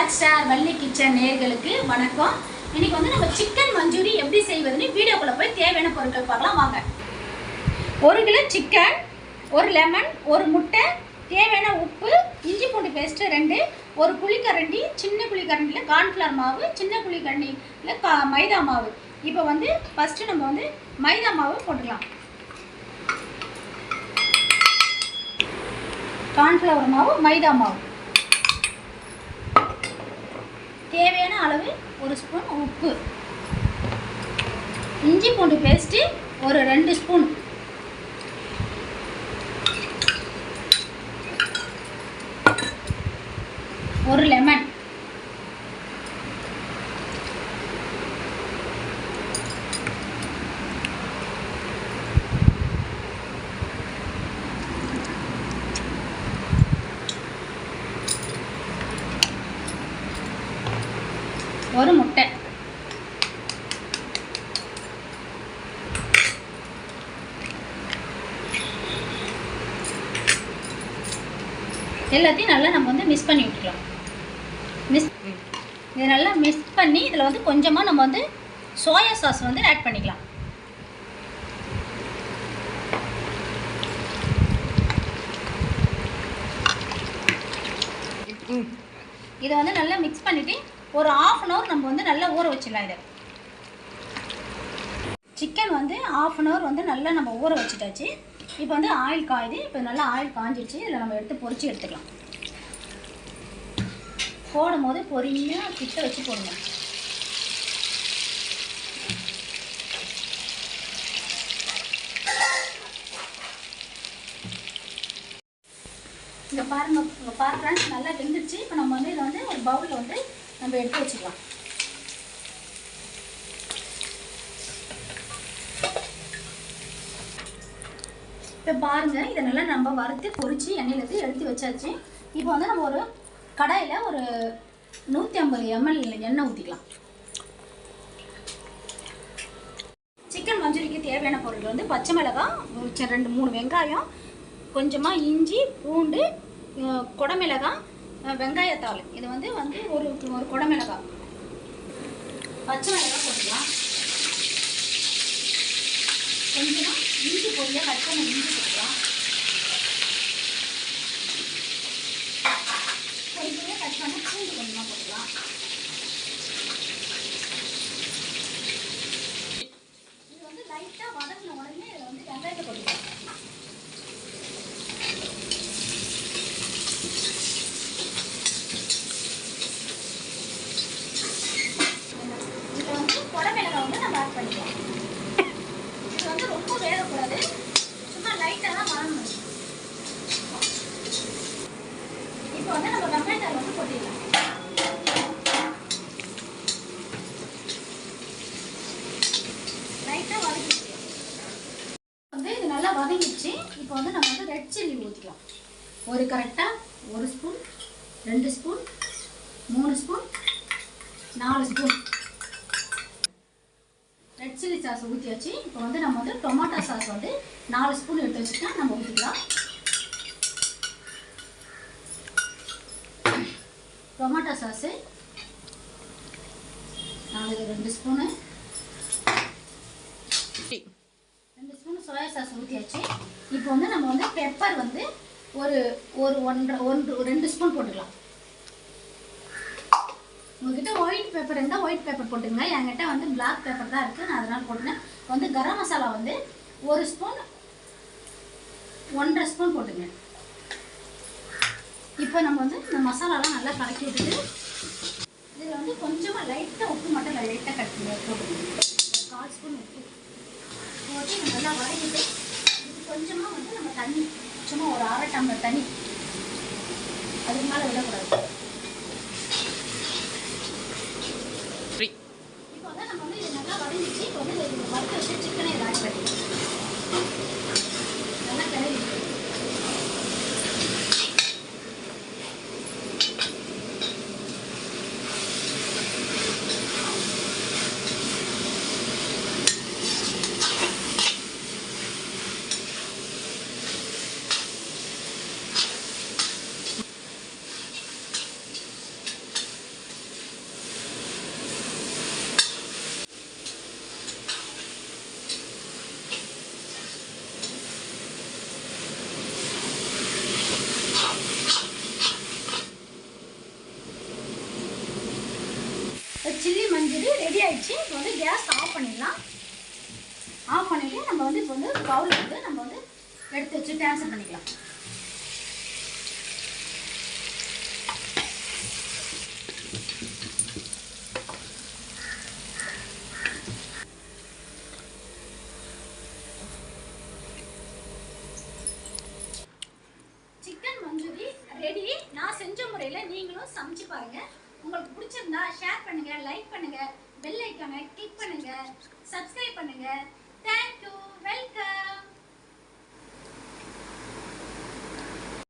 Black star Valli kitchen நேர்களுக்கு வணக்கம். இன்னைக்கு வந்து நம்ம சிக்கன் மஞ்சூரி எப்படி செய்வதுன்னு வீடியோக்குள்ளே போய் தேவையான பொருட்கள் பார்க்கலாம் வாங்க. ஒரு கிலோ சிக்கன் ஒரு லெமன் ஒரு முட்டை தேவையான உப்பு இஞ்சி பூண்டு பேஸ்ட்டு ரெண்டு ஒரு புளிக்கரண்டி சின்ன புளிக்கரண்டியில் கார்ன்ஃப்ளவர் மாவு சின்ன புளிக்கரண்டியில் கா மைதா மாவு. இப்போ வந்து ஃபஸ்ட்டு நம்ம வந்து மைதா மாவு போட்டுக்கலாம் கார்ன்ஃப்ளவர் மாவு மைதா மாவு. தேவையான அளவு ஒரு ஸ்பூன் உப்பு. இஞ்சி பூண்டு பேஸ்ட்டு ஒரு ரெண்டு ஸ்பூன். ஒரு லெமன் ஒரு முட்டை. எல்லாத்தையும் நல்லா நம்ம வந்து மிக்ஸ் பண்ணி விட்டுக்கலாம். மிக்ஸ் இதை நல்லா மிக்ஸ் பண்ணி இதில் வந்து கொஞ்சமாக நம்ம வந்து சோயா சாஸ் வந்து ஆட் பண்ணிக்கலாம். இதை வந்து நல்லா மிக்ஸ் பண்ணிவிட்டு ஒரு ஆஃப் அன் ஹவர் நம்ம வந்து நல்லா ஊற வச்சிடலாம் இதை. சிக்கன் வந்து ஆஃப் அன் ஹவர் வந்து நல்லா நம்ம ஊற வச்சுட்டாச்சு. இப்போ வந்து ஆயில் காயுது. இப்போ நல்லா ஆயில் காஞ்சிடுச்சு இதில் நம்ம எடுத்து பொறிச்சு எடுத்துக்கலாம். போடும் போது பொறுமையாக கிட்ட வச்சு போடுங்க. இங்கே பாருங்க இங்கே பாரு ஃப்ரெண்ட்ஸ் நல்லா வெந்துடுச்சு இப்போ நம்ம வந்து இதை வந்து ஒரு பவுலில் வந்து நம்ம எடுத்து வச்சுக்கலாம். இப்போ பாருங்கள் இதை நல்லா நம்ம வறுத்து பொரிச்சு எண்ணெயிலேருந்து எடுத்து வச்சாச்சு. இப்போ வந்து நம்ம ஒரு கடாயில் ஒரு நூற்றி ஐம்பது எம்எல் எண்ணெய் ஊற்றிக்கலாம் சிக்கன் மஞ்சூரிக்கு தேவையான பொருள் வந்து பச்சை மிளகாய் ரெண்டு மூணு வெங்காயம் கொஞ்சமாக இஞ்சி பூண்டு குடமிளகாய் வெங்காயத்தாள். இது வந்து வந்து ஒரு ஒரு குடமிளகாய் பச்சை மிளகாய் போட்டுக்கலாம். கொஞ்சமாக இஞ்சி பொடியாக கட் பண்ண இஞ்சி போட்டுக்கலாம் கொஞ்சமாக கட் பண்ண பூண்டு கொஞ்சமாக போட்டுக்கலாம் இது வந்து லைட்டாக வதங்கின உடனே இதில் வந்து வெங்காயத்தை போட்டுக்கலாம் இதில் வந்து குடமிளகாய் வந்து நம்ம ஆட் பண்ணிக்கலாம் இது வந்து ரொம்ப வேகக்கூடாது சும்மா லைட்டாக தான் வதங்கணும் இப்போ வந்து நம்ம வெங்காயத்தை வந்து போட்டிடலாம் லைட்டாக வதக்கிட்டு வந்து இது நல்லா வதங்கிடுச்சு இப்போ வந்து நம்ம வந்து ரெட் சில்லி ஊற்றிக்கலாம் ஒரு கரெக்டாக ஒரு ஸ்பூன் ரெண்டு ஸ்பூன் மூணு ஸ்பூன் நாலு ஸ்பூன். சாஸ் ஊற்றியாச்சு இப்போ வந்து நம்ம வந்து டொமாட்டோ சாஸ் வந்து நாலு ஸ்பூன் எடுத்து வச்சுட்டா நம்ம ஊற்றிக்கலாம் டொமாட்டோ சாஸு நாலு ரெண்டு ஸ்பூனு ரெண்டு ஸ்பூன் சோயா சாஸ் ஊற்றியாச்சு இப்போ வந்து நம்ம வந்து பெப்பர் வந்து ஒரு ஒரு ஒன்றரை ஒன்று ரெண்டு ஸ்பூன் போட்டுக்கலாம். உங்ககிட்ட ஒயிட் பேப்பர் இருந்தால் ஒயிட் பேப்பர் போட்டுங்க என்கிட்ட வந்து பிளாக் பேப்பர் தான் இருக்குது நான் அதனால் போட்டுனேன் வந்து கரம் மசாலா வந்து ஒரு ஸ்பூன் ஒன்றரை ஸ்பூன் போட்டுங்க. இப்போ நம்ம வந்து இந்த மசாலாலாம் நல்லா கலக்கி விட்டுட்டு இதில் வந்து கொஞ்சமாக லைட்டாக உப்பு மட்டும் லைட்டாக கட்டுங்க போட்டுக்கணும் கால் ஸ்பூன் உப்பு. போட்டு நல்லா வதக்கிட்டு இது கொஞ்சமாக வந்து நம்ம தண்ணி சும்மா ஒரு அரை டம்ளர் தண்ணி. அதுக்கு மேலே விடக்கூடாது இப்போ வந்து நம்ம வந்து இது நல்லா வதங்கிச்சு இப்போ வந்து இது வறுத்து வச்சு சிக்கனை இதில் ஆட் பண்ணிக்கலாம் நல்லா கிளறி விட்டுரு. ஆயிடுச்சு. இப்போ வந்து கேஸ் ஆஃப் பண்ணிடலாம். ஆஃப் பண்ணிவிட்டு நம்ம வந்து இப்போ வந்து பவுலில் வந்து நம்ம வந்து எடுத்து வச்சு ட்ரான்ஸ்ஃபர் பண்ணிக்கலாம். சிக்கன் மஞ்சூரி ரெடி நான் செஞ்ச முறையில் நீங்களும் சமைச்சு பாருங்கள் பிடிச்சிருந்தா ஷேர் பண்ணுங்க லைக் பண்ணுங்க பெல் ஐக்கானை கிளிக் பண்ணுங்க சப்ஸ்கிரைப் பண்ணுங்க. Thank you welcome